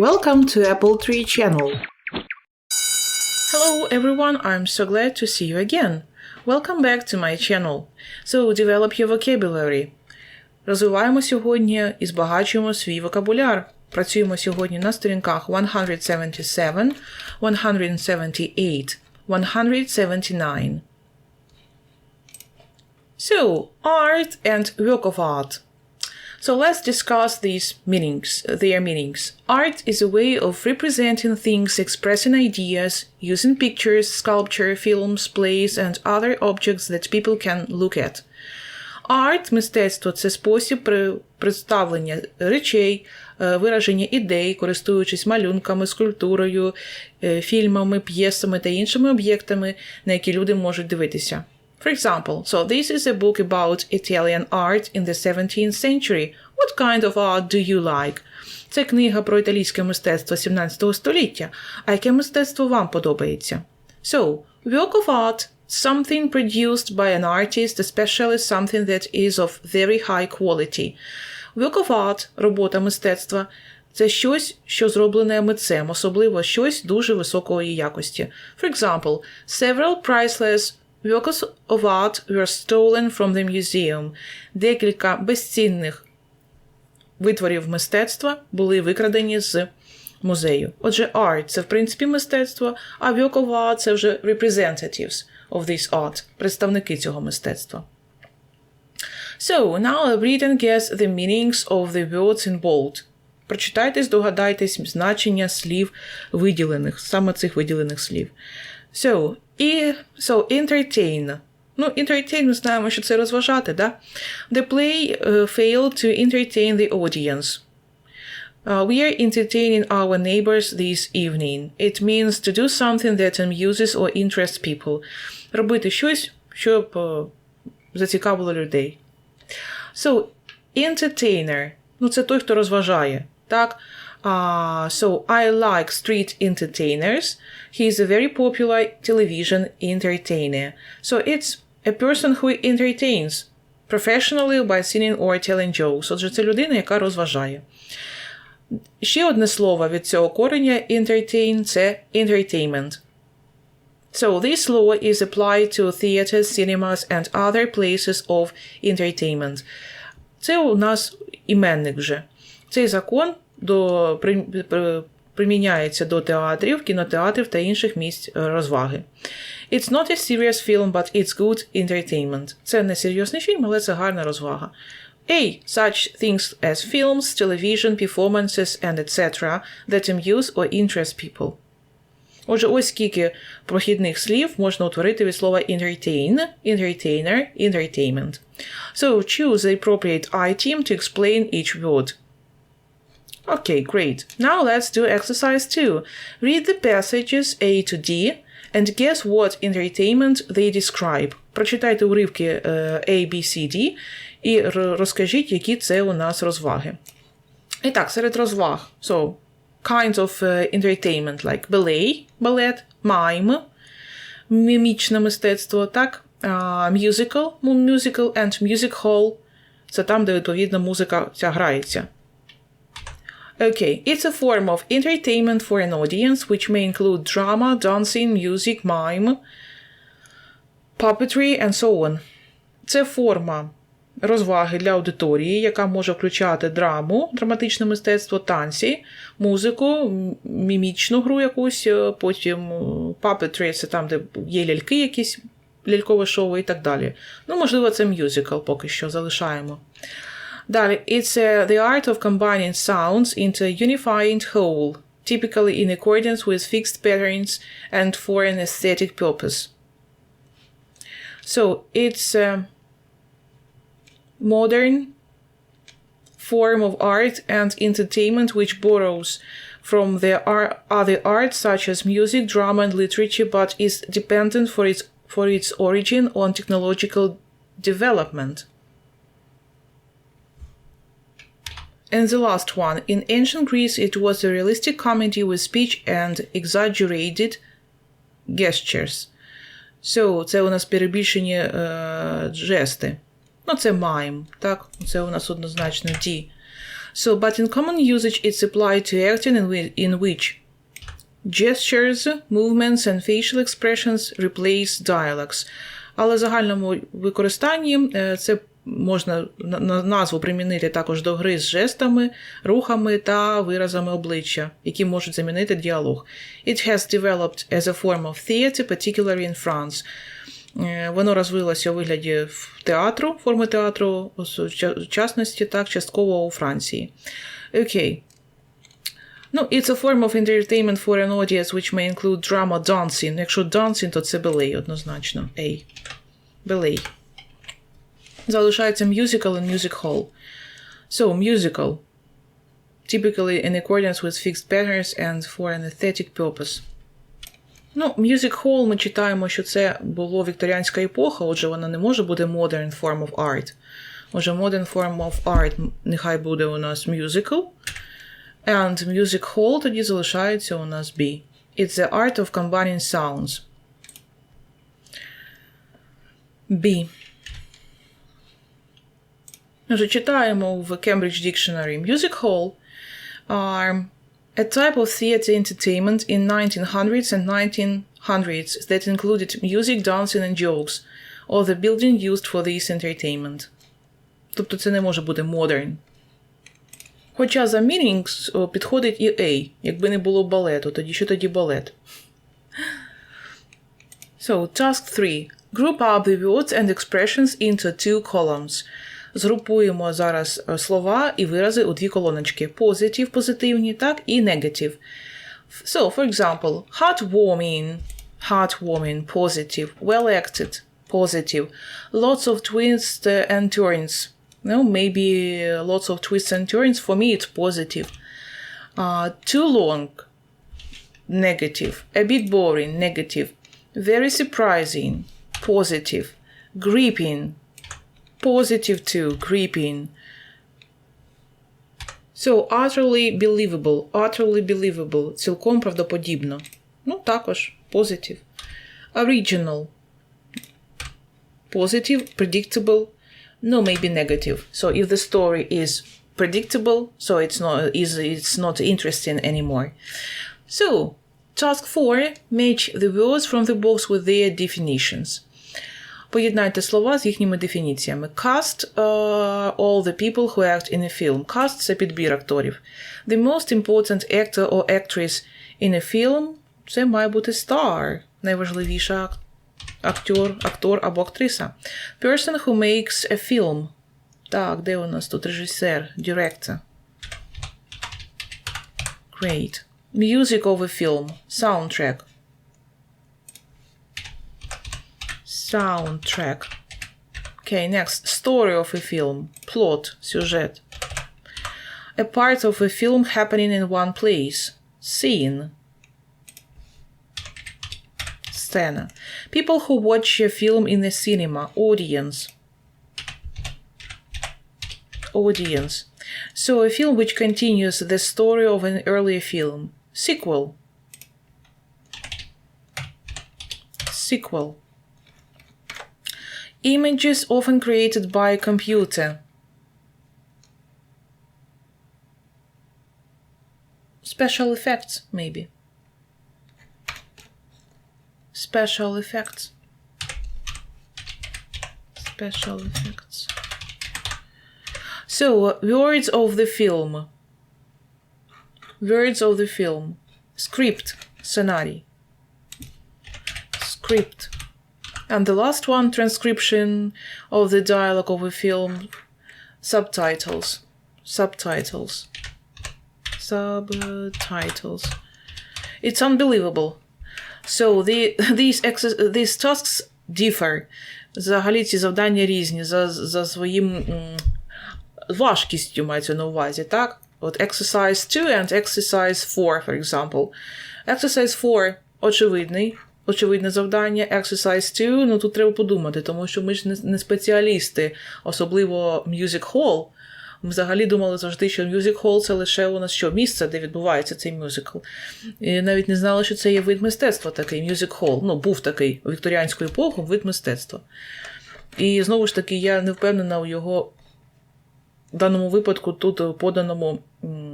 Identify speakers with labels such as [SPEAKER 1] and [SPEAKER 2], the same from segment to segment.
[SPEAKER 1] Welcome to Apple Tree channel. Hello everyone, I'm so glad to see you again. Welcome back to my channel. So develop your vocabulary. Розвиваємо сьогодні і збагачуємо свій вокабуляр. Працюємо сьогодні на сторінках 177, 178, 179. So, art and work of art. So let's discuss these meanings, their meanings. Art is a way of representing things, expressing ideas, using pictures, sculpture, films, plays, and other objects that people can look at. Арт, мистецтво це спосіб при- представлення речей, е, вираження ідей, користуючись малюнками, скульптурою, е, фільмами, п'єсами та іншими об'єктами, на які люди можуть дивитися. For example, so this is a book about Italian art in the 17th century. What kind of art do you like? Це книга про італійське мистецтво 17 століття. А яке мистецтво вам подобається? So, work of art something produced by an artist, especially something that is of very high quality. Work of art – робота мистецтва – це щось, що зроблене митцем, особливо щось дуже високої якості. For example, several priceless works of art were stolen from the museum. Декілька безцінних витворів мистецтва були викрадені з музею. Отже, art – це в принципі мистецтво, а work – це вже representatives of this art, представники цього мистецтва. So, now read and guess the meanings of the words in bold. Прочитайте, здогадайтесь значення слів виділених, саме цих виділених слів. So, і, so entertain. Ну, entertain, ми знаємо, що це розважати, да? The play uh, failed to entertain the audience. Uh, we are entertaining our neighbors this evening. It means to do something that amuses or interests people. Робити щось, щоб е, зацікавило людей. So, entertainer. Ну, це той, хто розважає. Так? Uh, so, I like street entertainers. He is a very popular television entertainer. So, it's a person who entertains professionally by singing or telling jokes. Отже, це людина, яка розважає. Ще одне слово від цього кореня entertain – це entertainment. So this law is applied to theaters, cinemas and other places of entertainment. Це у нас іменник вже. Цей закон до, приміняється до театрів, кінотеатрів та інших місць е, розваги. It's not a serious film, but it's good entertainment. Це не серйозний фільм, але це гарна розвага. A. Such things as films, television, performances, and etc. that amuse or interest people. Отже, ось скільки прохідних слів можна утворити від слова entertain, entertainer, entertainment. So choose the appropriate item to explain each word. Okay, great. Now let's do exercise 2. Read the passages A to D and guess what entertainment they describe. Прочитайте уривки е, A, B, C, D і р- розкажіть, які це у нас розваги. І так, серед розваг. So, kinds of uh, entertainment, like ballet, балет, mime, мімічне мистецтво, так, uh, musical, mu- musical and music hall. Це там, де відповідно музика ця грається. Okay, it's a form of entertainment for an audience which may include drama, dancing, music, mime, puppetry and so on. Це форма розваги для аудиторії, яка може включати драму, драматичне мистецтво, танці, музику, мімічну гру якусь, е, потім е, puppetry – це там, де є ляльки якісь, лялькове шоу і так далі. Ну, можливо, це мюзикл поки що залишаємо. Далі, it's uh, the art of combining sounds into a unifying whole, typically in accordance with fixed patterns and for an aesthetic purpose. So, it's a modern form of art and entertainment which borrows from the ar- other arts such as music, drama, and literature, but is dependent for its for its origin on technological development. And the last one. In ancient Greece, it was a realistic comedy with speech and exaggerated gestures. So, це у нас перебільшені е, жести. Ну, це mime, так? Це у нас однозначно D. So, but in common usage, it's applied to acting in, whi- in which gestures, movements and facial expressions replace dialogues. Але в загальному використанні е, це можна на- на назву примінити також до гри з жестами, рухами та виразами обличчя, які можуть замінити діалог. It has developed as a form of theater, particularly in France. Е, Воно розвилося у вигляді театру, форми театру, в частності, так, частково у Франції. Окей. Ну, it's a form of entertainment for an audience which may include drama, dancing. Якщо dancing, то це балет однозначно. A. Ballet. Залишається musical and music hall. So, musical. Typically in accordance with fixed patterns and for an aesthetic purpose. Ну, Music Hall ми читаємо, що це було вікторіанська епоха, отже, вона не може бути modern form of art. Отже, modern form of art нехай буде у нас musical. And music hall тоді залишається у нас B. It's the art of combining sounds. B. Отже, читаємо в Cambridge Dictionary. Music hall are a type of theater entertainment in 1900s and 1900s that included music, dancing and jokes, or the building used for this entertainment. Тобто це не може бути modern. Хоча за meanings о, підходить і A. Якби не було балету, тоді що тоді балет? So, task 3. Group up the words and expressions into two columns. Згрупуємо зараз е, слова і вирази у дві колоночки. Positive – позитивні, так, і negative. So, for example, heartwarming, heartwarming, positive, well acted, positive, lots of twists uh, and turns. No, maybe uh, lots of twists and turns. For me, it's positive. Uh, too long, negative. A bit boring, negative. Very surprising, positive. Gripping, positive too, gripping. So, utterly believable, utterly believable, цілком правдоподібно. Ну, також positive. Original, positive, predictable, no, maybe negative. So if the story is predictable, so it's not is it's not interesting anymore. So task four: match the words from the box with their definitions. Поєднайте слова з їхніми дефініціями. Cast uh, all the people who act in a film. Cast – це підбір акторів. The most important actor or actress in a film – це має бути star. Найважливіша ак- актор, актор або актриса. Person who makes a film. Так, де у нас тут режисер, director. Great. Music of a film. Soundtrack. Soundtrack. Okay, next. Story of a film. Plot. Сюжет. A part of a film happening in one place. Scene. Сцена. People who watch a film in the cinema. Audience. Audience. So, a film which continues the story of an earlier film. Sequel. Sequel. Images often created by a computer. Special effects, maybe. Special effects. Special effects. So, words of the film. Words of the film. Script. Scenarii. Script. And the last one, transcription of the dialogue of a film. Subtitles. Subtitles. Subtitles. It's unbelievable. So the, these, exer- these tasks differ. Взагалі ці завдання різні за, за своїм м, важкістю мається на увазі, так? От exercise 2 and exercise 4, for example. Exercise 4 очевидний, Очевидне завдання. Exercise 2, ну тут треба подумати, тому що ми ж не, спеціалісти, особливо music hall. Ми взагалі думали завжди, що music hall це лише у нас що місце, де відбувається цей мюзикл. І навіть не знали, що це є вид мистецтва такий, music hall. Ну, був такий у вікторіанську епоху вид мистецтва. І знову ж таки, я не впевнена у його в даному випадку тут поданому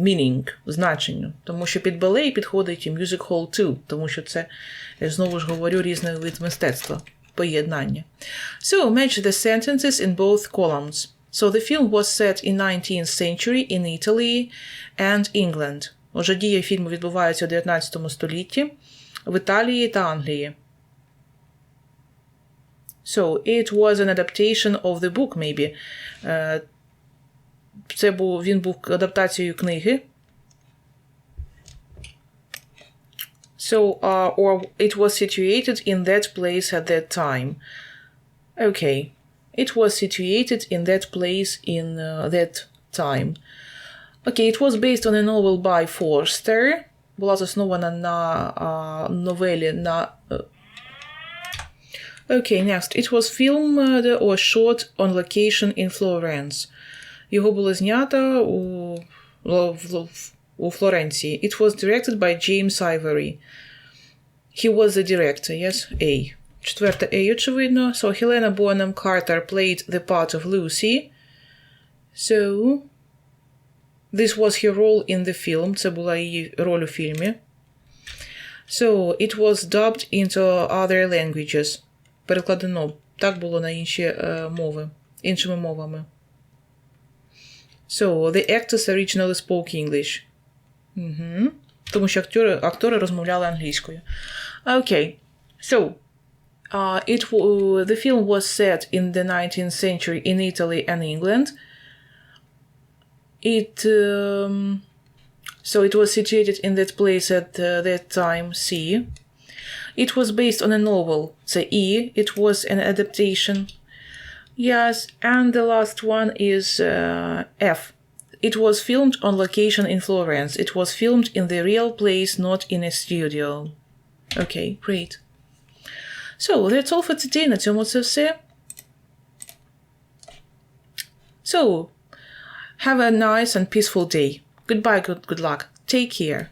[SPEAKER 1] meaning, значенню, тому що під балей підходить і music hall too, тому що це, знову ж говорю, різний вид мистецтва, поєднання. So, match the sentences in both columns. So the film was set in 19th century in Italy and England. Отже, дія фільму відбувається у 19 столітті в Італії та Англії. So, it was an adaptation of the book, maybe. Uh, це був, він був адаптацією книги. So, uh, or it was situated in that place at that time. Okay. It was situated in that place in uh, that time. Okay, it was based on a novel by Forster. Була заснована на uh, новелі на. Uh... Okay, next. It was filmed or shot on location in Florence. Його було знято у, у Флоренції. It was directed by James Ivory. He was the director, yes? A. Четверте A, очевидно. So Helena Bonham Carter played the part of Lucy. So this was her role in the film. Це була її роль у фільмі. So it was dubbed into other languages. Перекладено. Так було на інші uh, мови, іншими мовами. So, the actors originally spoke English. Угу. Тому що актори, актори розмовляли англійською. Okay. So, uh, it, uh, the film was set in the 19th century in Italy and England. It um, so it was situated in that place at uh, that time. C. It was based on a novel. The E. It was an adaptation. Yes, and the last one is uh, F. It was filmed on location in Florence. It was filmed in the real place, not in a studio. Okay, great. So, that's all for today. На цьому це все. So, have a nice and peaceful day. Goodbye, good, good luck. Take care.